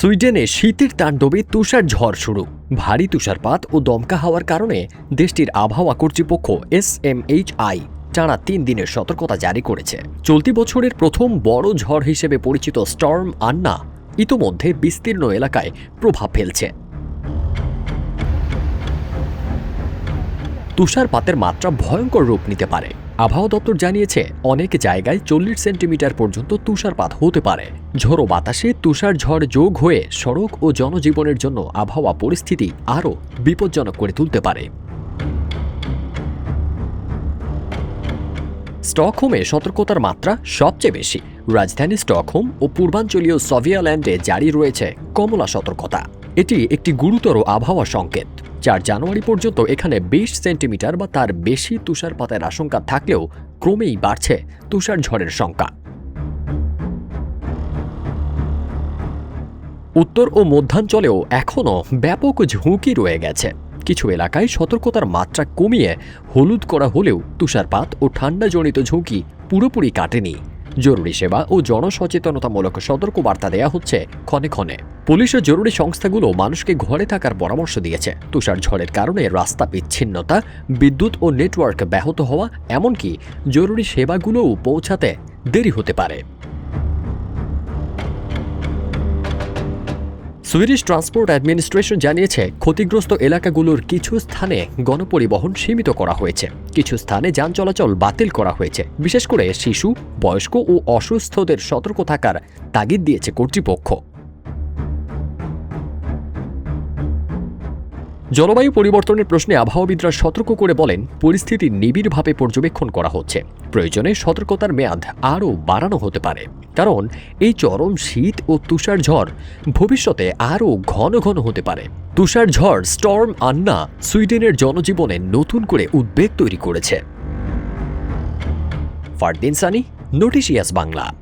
সুইডেনে শীতের তাণ্ডবে তুষার ঝড় শুরু। ভারী তুষারপাত ও দমকা হওয়ার কারণে দেশটির আবহাওয়া কর্তৃপক্ষ এস এম এইচ আই টানা তিন দিনের সতর্কতা জারি করেছে। চলতি বছরের প্রথম বড় ঝড় হিসেবে পরিচিত স্টর্ম আন্না ইতোমধ্যে বিস্তীর্ণ এলাকায় প্রভাব ফেলছে। তুষারপাতের মাত্রা ভয়ঙ্কর রূপ নিতে পারে। আবহাওয়া দপ্তর জানিয়েছে, অনেক জায়গায় চল্লিশ সেন্টিমিটার পর্যন্ত তুষারপাত হতে পারে। ঝোড়ো বাতাসে তুষার ঝড় যোগ হয়ে সড়ক ও জনজীবনের জন্য আবহাওয়া পরিস্থিতি আরও বিপজ্জনক করে তুলতে পারে। স্টকহোমে সতর্কতার মাত্রা সবচেয়ে বেশি। রাজধানী স্টকহোম ও পূর্বাঞ্চলীয় সভিয়াল্যান্ডে জারি রয়েছে কমলা সতর্কতা। এটি একটি গুরুতর আবহাওয়া সংকেত চার জানুয়ারি পর্যন্ত এখানে বিশ সেন্টিমিটার বা তার বেশি তুষারপাতের আশঙ্কা থাকলেও ক্রমেই বাড়ছে তুষার ঝড়ের সংখ্যা। উত্তর ও মধ্যাঞ্চলেও এখনও ব্যাপক ঝুঁকি রয়ে গেছে। কিছু এলাকায় সতর্কতার মাত্রা কমিয়ে হলুদ করা হলেও তুষারপাত ও ঠান্ডাজনিত ঝুঁকি পুরোপুরি কাটেনি। জরুরি সেবা ও জনসচেতনতামূলক সতর্কবার্তা দেয়া হচ্ছে ক্ষণে ক্ষণে। পুলিশ ও জরুরি সংস্থাগুলো মানুষকে ঘরে থাকার পরামর্শ দিয়েছে। তুষার ঝড়ের কারণে রাস্তা বিচ্ছিন্নতা, বিদ্যুৎ ও নেটওয়ার্ক ব্যাহত হওয়া, এমনকি জরুরি সেবাগুলোও পৌঁছাতে দেরি হতে পারে। সুইডিশ ট্রান্সপোর্ট অ্যাডমিনিস্ট্রেশন জানিয়েছে, ক্ষতিগ্রস্ত এলাকাগুলোর কিছু স্থানে গণপরিবহন সীমিত করা হয়েছে। কিছু স্থানে যান চলাচল বাতিল করা হয়েছে। বিশেষ করে শিশু, বয়স্ক ও অসুস্থদের সতর্ক থাকার তাগিদ দিয়েছে কর্তৃপক্ষ। জলবায়ু পরিবর্তনের প্রশ্নে আবহাওয়াবিদরা সতর্ক করে বলেন, পরিস্থিতি নিবিড়ভাবে পর্যবেক্ষণ করা হচ্ছে। প্রয়োজনে সতর্কতার মেয়াদ আরও বাড়ানো হতে পারে। কারণ, এই চরম শীত ও তুষার ঝড় ভবিষ্যতে আরও ঘন ঘন হতে পারে। তুষার ঝড় স্টর্ম আন্না সুইডেনের জনজীবনে নতুন করে উদ্বেগ তৈরি করেছে। ফারদিন সানি, নোটিশিয়াস বাংলা।